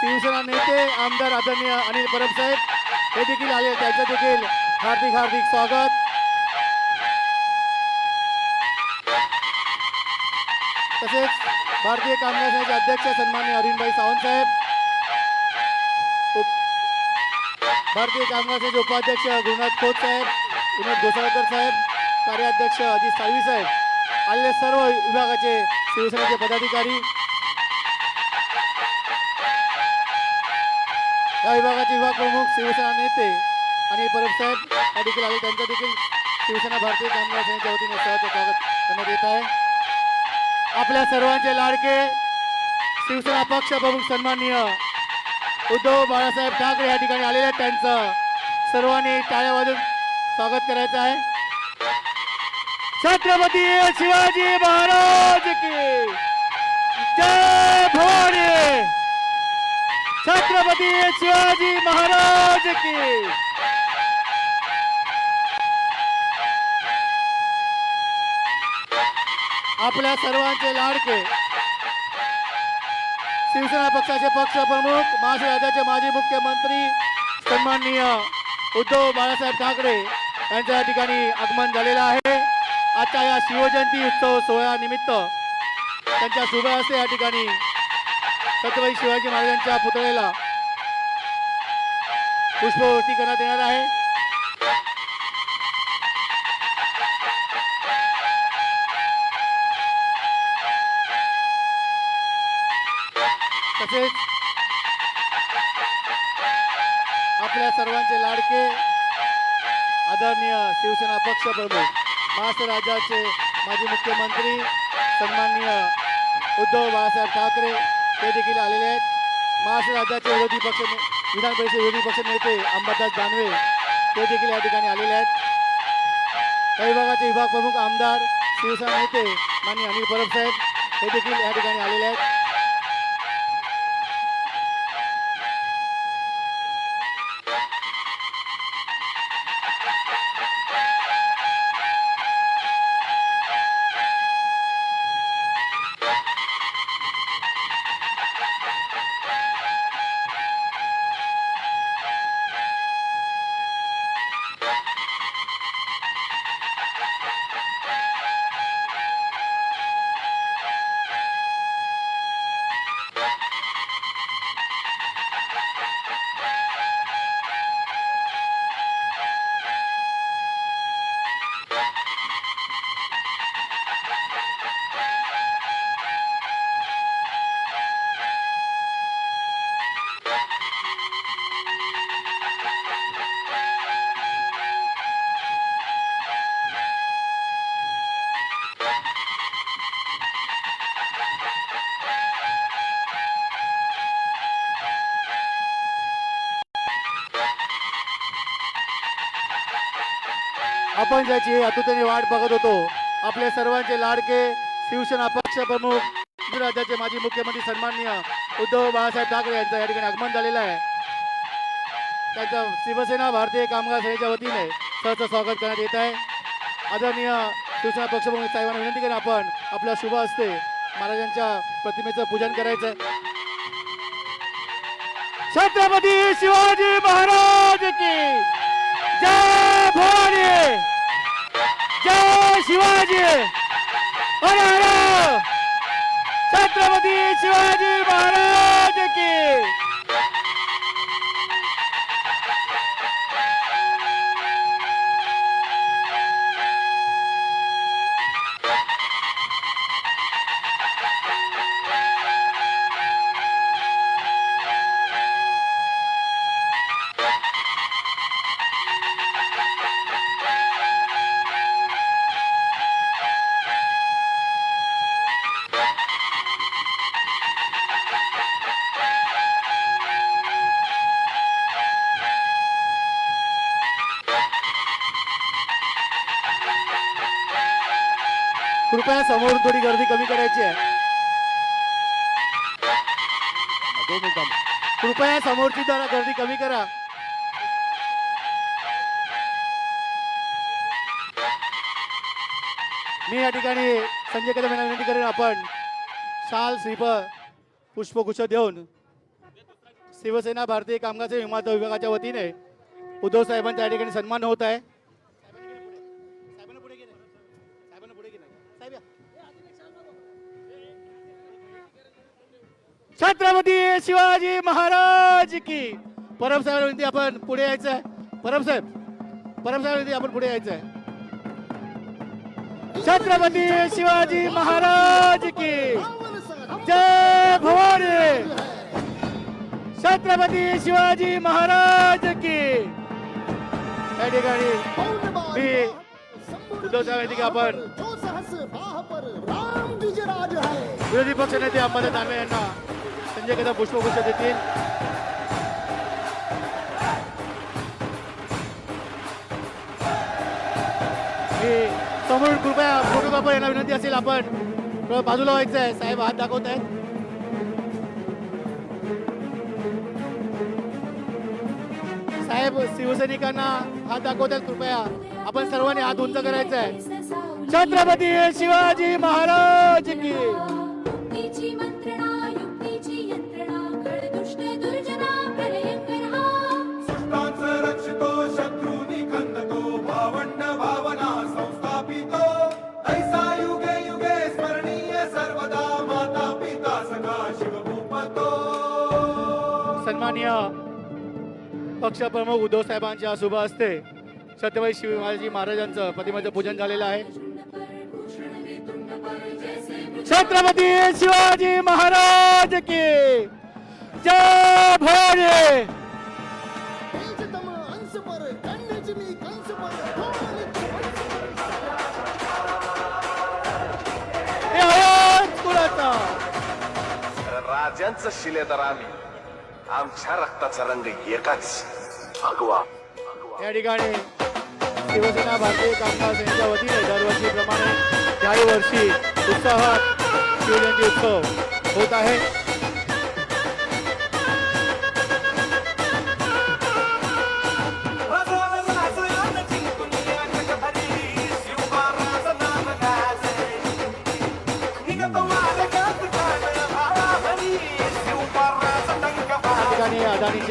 शिवसेना नेते आमदार आदरणीय अनिल परब साहेब हे देखील आले त्यांचं देखील हार्दिक हार्दिक स्वागत. तसेच भारतीय कामगार संघाचे अध्यक्ष सन्मान्य अरविंदभाई सावंत साहेब भारतीय कामगार संघाचे उपाध्यक्ष गुरुनाथ खोत साहेब विनोद घोसाळकर साहेब कार्याध्यक्ष अजित साळवी साहेब आलेले सर्व विभागाचे शिवसेनेचे पदाधिकारी या विभागाचे विभाग प्रमुख शिवसेना नेते आणि परब साहेब या देखील आले त्यांचं देखील शिवसेना भारतीय कामगार सेनेच्या वतीने स्वागत करण्यात येत आहे. आपल्या सर्वांचे लाडके शिवसेना पक्ष प्रमुख सन्माननीय उद्धव बाळासाहेब ठाकरे या ठिकाणी आलेले आहेत. त्यांचं सर्वांनी टाळ्या वाजून स्वागत करायचं आहे. छत्रपती शिवाजी महाराज की जय भवानी! छत्रपती शिवाजी महाराज की. आपल्या सर्वांचे लाडके. शिवसेना पक्षाचे पक्ष प्रमुख महाराष्ट्र राज्याचे माजी मुख्यमंत्री सन्माननीय उद्धव बाळासाहेब ठाकरे यांच्या या ठिकाणी आगमन झालेलं आहे. आजच्या या शिवजयंती उत्सव सोहळ्यानिमित्त त्यांच्या शुभ हस्ते या ठिकाणी छत्रपती शिवाजी महाराजांच्या पुतळ्याला पुष्पवृष्टी करण्यात येणार आहे. तसेच आपल्या सर्वांचे लाडके आदरणीय शिवसेना पक्ष प्रमुख महाराष्ट्र राज्याचे माजी मुख्यमंत्री सन्माननीय उद्धव बाळासाहेब ठाकरे ते देखील आलेले आहेत. महाराष्ट्र राज्याचे विरोधी पक्ष विधान परिषद विरोधी पक्ष नेते अंबादास दानवे ते देखील या ठिकाणी आलेले आहेत. या विभागाचे विभाग प्रमुख आमदार शिवसेना नेते माननीय अनिल परब साहेब हे देखील या ठिकाणी आलेले आहेत. आपण ज्याची आतुतेने वाट बघत होतो. आपले सर्वांचे लाडके शिवसेना पक्ष प्रमुख राज्याचे माजी मुख्यमंत्री सन्माननीय उद्धव बाळासाहेब ठाकरे यांचं या ठिकाणी आगमन झालेलं आहे. त्यांचं शिवसेना भारतीय कामगार सेनेच्या वतीने सहर्ष स्वागत करण्यात येत आहे. आदरणीय शिवसेना पक्षप्रमुख साहेबांना विनंती करेन आपण आपल्या शुभ हस्ते महाराजांच्या प्रतिमेचं पूजन करायचं आहे छत्रपती शिवाजी महाराज की जय भवानी! जय शिवाजी! हर हर! छत्रपती शिवाजी महाराज की! कृपया समोरून थोडी गर्दी कमी करायची आहे. कृपया समोरची जरा गर्दी कमी करा. मी या ठिकाणी संजय कदम यांना विनंती करेन आपण शाल श्रीफ पुष्पगुच्छ देऊन शिवसेना भारतीय कामगार विमा विभागाच्या वतीने उद्धव साहेबांचा या ठिकाणी सन्मान होत आहे. छत्रपती शिवाजी महाराज की. परम साहेब विनंती आपण पुढे यायचं आहे परम साहेब परम साहेब विनंती आपण पुढे यायचं आहे छत्रपती शिवाजी महाराज की. जय भवानी. छत्रपती शिवाजी महाराज की. या ठिकाणी मी उद्धव साहेब आपण विरोधी पक्ष नेते अंबादास दानवे यांना संजय पुष्पगुच्छ देतील. समोर कृपया फोटोग्राफर यांना विनंती असेल आपण थोडं बाजूला व्हायचं आहे. साहेब हात दाखवत आहेत. साहेब शिवसैनिकांना हात दाखवत आहेत कृपया. आपण सर्वांनी हात उंच करायचा आहे. छत्रपती शिवाजी महाराज की. ऐसा युगे युगे स्मरणीय सर्वदा माता पिता सखा शिवभूपतो पक्षप्रमुख उद्धव साहेबांच्या शुभ हस्ते छत्रपती शिवाजी महाराजांचं प्रतिमेचं पूजन झालेलं आहे. छत्रपती शिवाजी महाराज की जय भोले राजांचं शिलेदार आम्ही. आमच्या रक्ताचा रंग एकाच. भगवा. या ठिकाणी शिवसेना भारतीय कामकाज यांच्या वतीने दरवर्षीप्रमाणे याही वर्षी उत्साहात शिवजयंती उत्सव होत आहे.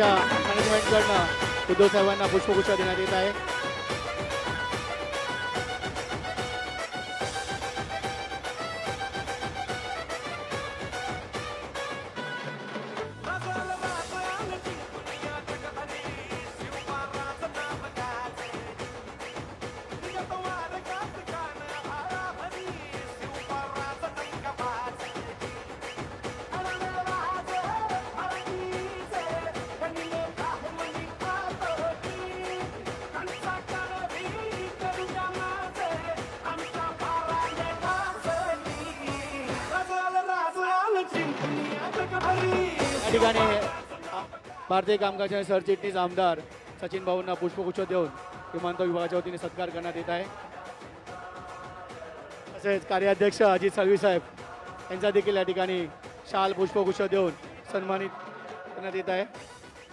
मॅनेजमेंटकडनं उद्धव साहेबांना पुष्पगुच्छ देण्यात येत आहे. या ठिकाणी भारतीय कामगार सरचिटणीस आमदार सचिन भाऊंना पुष्पगुच्छ देऊन विमानतळ विभागाच्या वतीने सत्कार करण्यात येत आहे. तसेच कार्याध्यक्ष अजित साळवी साहेब यांचा देखील या ठिकाणी शाल पुष्पगुच्छ देऊन सन्मानित करण्यात येत आहे.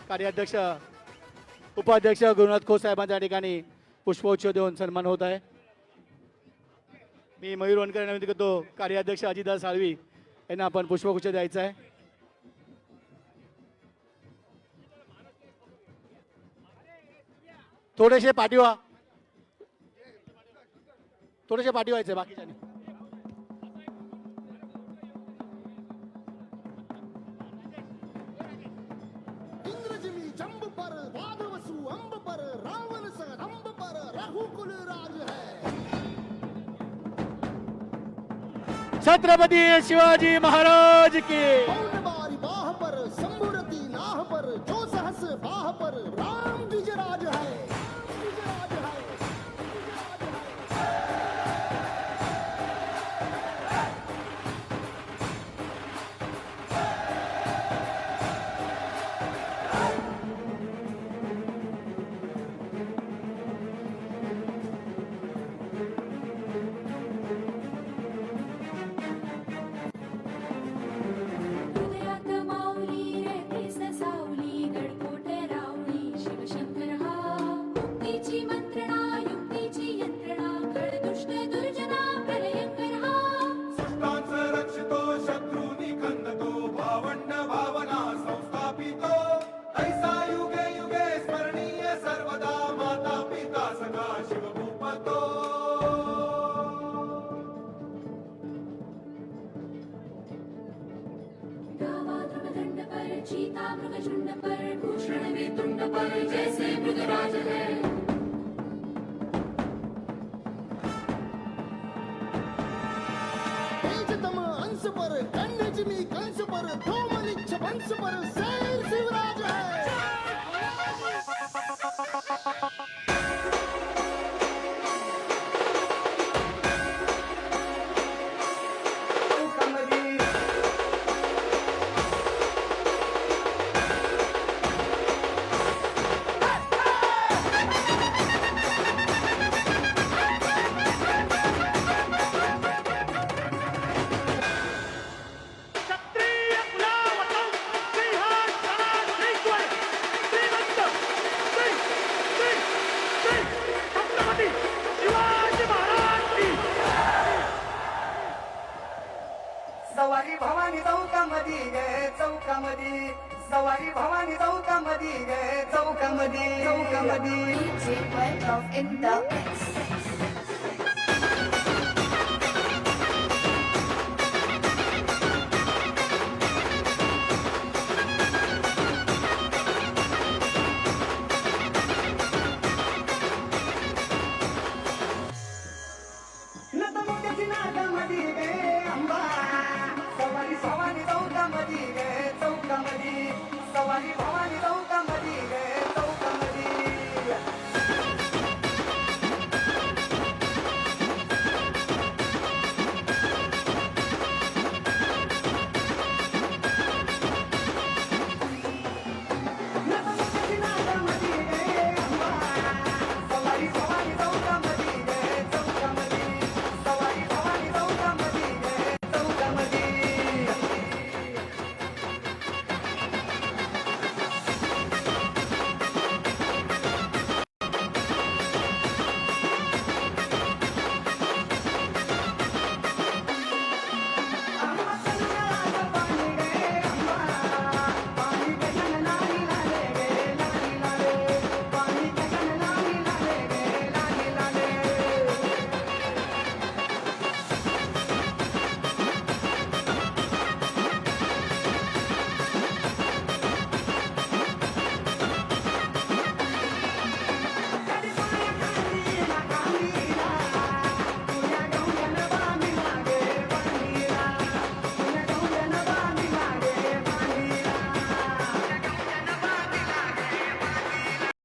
कार्याध्यक्ष उपाध्यक्ष गुरुनाथ खोस साहेबांच्या या ठिकाणी पुष्पगुच्छ देऊन सन्मान होत आहे. मी मयूर वनकर यांना विनंती करतो कार्याध्यक्ष अजितदास साळवी यांना आपण पुष्पगुच्छ द्यायचं आहे. थोडेसे पाठीवा. थोडेसे पाठीवायचे बाकीच्याने. छत्रपती शिवाजी महाराज की। चीता मृगशुंड पर भूषण भी तुंड पर जैसे मृगराज है। पर अंश पर कंस पर धूमलिच्छ वंश पर सवारी भवानी चौकामध्ये गे चौकामध्ये. सवारी भवानी चौकामध्ये गे चौकामध्ये. चौकामध्ये.